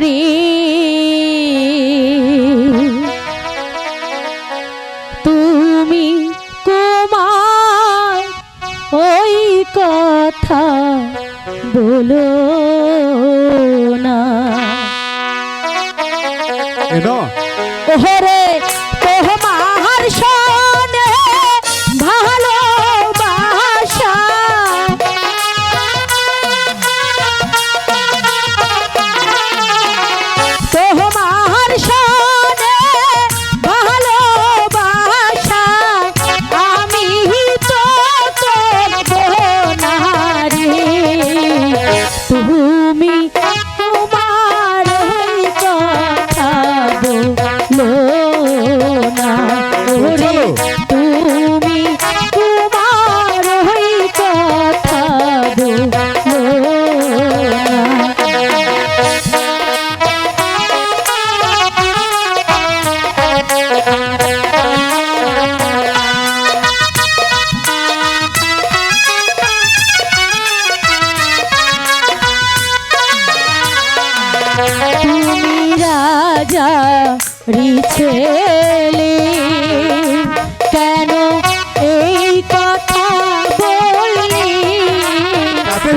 করি। তুমি কুমার ওই কথা বলো না। ওহরে তুমি রাজা রিছেলে কেন এই কথা বললি?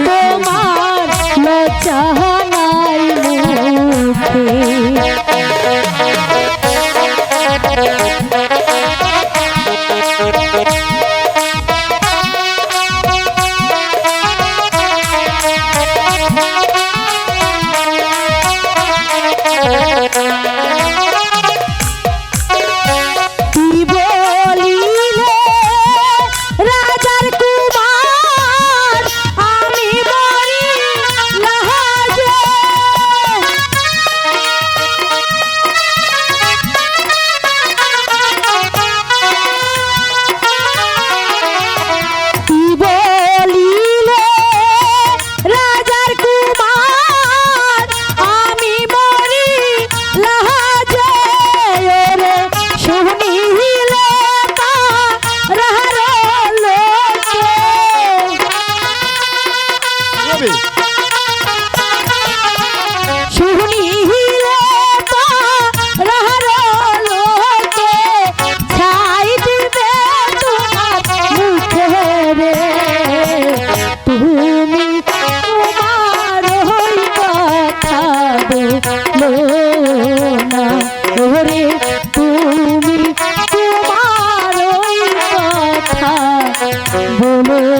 তোমার লজ্জাহানার মুখে। বলো।